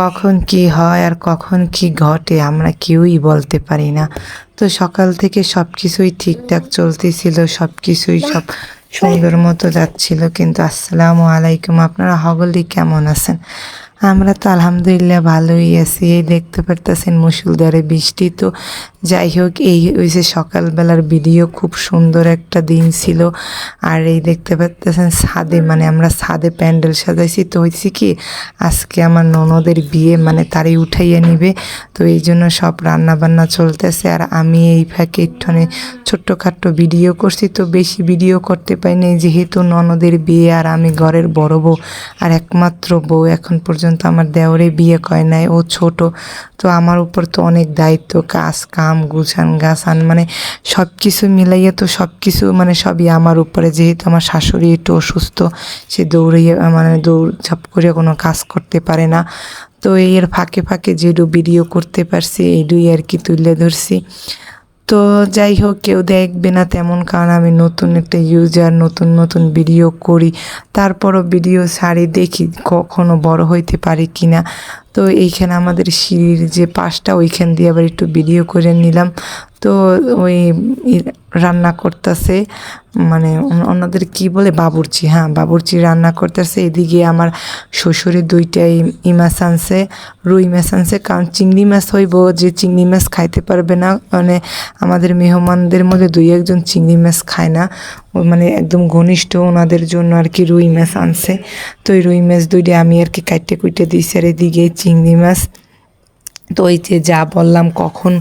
কখন কি হয় আর কখন কি ঘটে আমরা কেউই বলতে পারি না। তো সকাল থেকে সব কিছুই ঠিকঠাক চলতেছিল সব কিছুই সব সুন্দর মতো যাচ্ছিল। কিন্তু আসসালামু আলাইকুম, আপনারা হগলি কেমন আছেন? আমরা তো আলহামদুলিল্লাহ ভালোই আছি, এই দেখতে পারতেছেন মুসুলধারে বৃষ্টি। তো যাই হোক, এই হয়েছে সকালবেলার ভিডিও খুব সুন্দর একটা দিন ছিল। আর এই দেখতে পারতেছেন ছাদে মানে আমরা ছাদে প্যান্ডেল সাজাইছি। তো হয়েছে কি, আজকে আমার ননদের বিয়ে মানে তারই উঠাইয়া নিবে। তো এই জন্য সব রান্না বান্না চলতেছে। আর আমি এই ফাঁকে একটুখানি ছোট্টখাট্ট ভিডিও করছি। তো বেশি ভিডিও করতে পারি নাই, যেহেতু ননদের বিয়ে আর আমি ঘরের বড় বউ আর একমাত্র বউ এখন পর্যন্ত আমার দেওরে বিয়ে কয় নাই, ও ছোট। তো আমার উপর তো অনেক দায়িত্ব, কাজ, কাম, গুছান, গাছান মানে সব কিছু মিলাইয়া তো সব কিছু মানে সবই আমার উপরে। যেহেতু আমার শাশুড়ি একটু অসুস্থ, সে দৌড়িয়ে মানে দৌড় ঝাপ করে কোনো কাজ করতে পারে না। তো এর ফাঁকে ফাঁকে যেটু ভিডিও করতে পারছি এইটুই আর কি তুলে ধরছি। তো যাই হোক, কেউ দেখবে না তেমন, কারণ আমি নতুন একটা ইউজার নতুন নতুন ভিডিও করি। তারপরও ভিডিও সারি দেখি কখনো বড় হইতে পারি কি না তো এইখানে আমাদের সিঁড়ির যে পাশটা, ওইখান দিয়ে আবার একটু ভিডিও করে নিলাম। তো ওই রান্না করতেছে মানে ওন- ওনাদের কি বলে? বাবুর্চি হ্যাঁ বাবুর্চি রান্না করতেছে। এদিকে আমার শ্বশুরের দুইটাই ই মাছ আনছে, রুই মাছ আনছে। কারণ চিংড়ি মাছ হইব, যে চিংড়ি মাছ খাইতে পারবে না মানে আমাদের মেহমানদের মধ্যে দুই একজন চিংড়ি মাছ খায় না। মানে একদম ঘনিষ্ঠ ওনাদের জন্য আর কি রুই মাছ আনছে। তো ওই রুই মাছ দুইটা আমি আর কি কাইটে কুইটে দিয়েছি আর এদিকে চিংড়ি মাছ তো ওই যে যা বললাম, কখন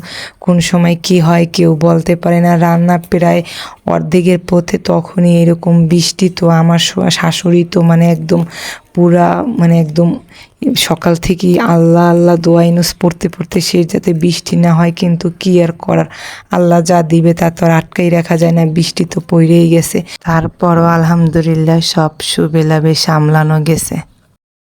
কোন সময় কি হয় কেউ বলতে পারে না। রান্না প্রায় অর্ধেকের পথে তখনই এরকম বৃষ্টি তো আমার শাশুড়ি তো মানে একদম পুরা মানে একদম সকাল থেকেই আল্লাহ আল্লাহ দোয়াইনুস পড়তে পড়তে সে যাতে বৃষ্টি না হয়, কিন্তু কি আর করার? আল্লাহ যা দিবে তা তো আর আটকাই রাখা যায় না, বৃষ্টি তো পড়েই গেছে। তারপরও আলহামদুলিল্লাহ সব সুবেলাবে সামলানো গেছে।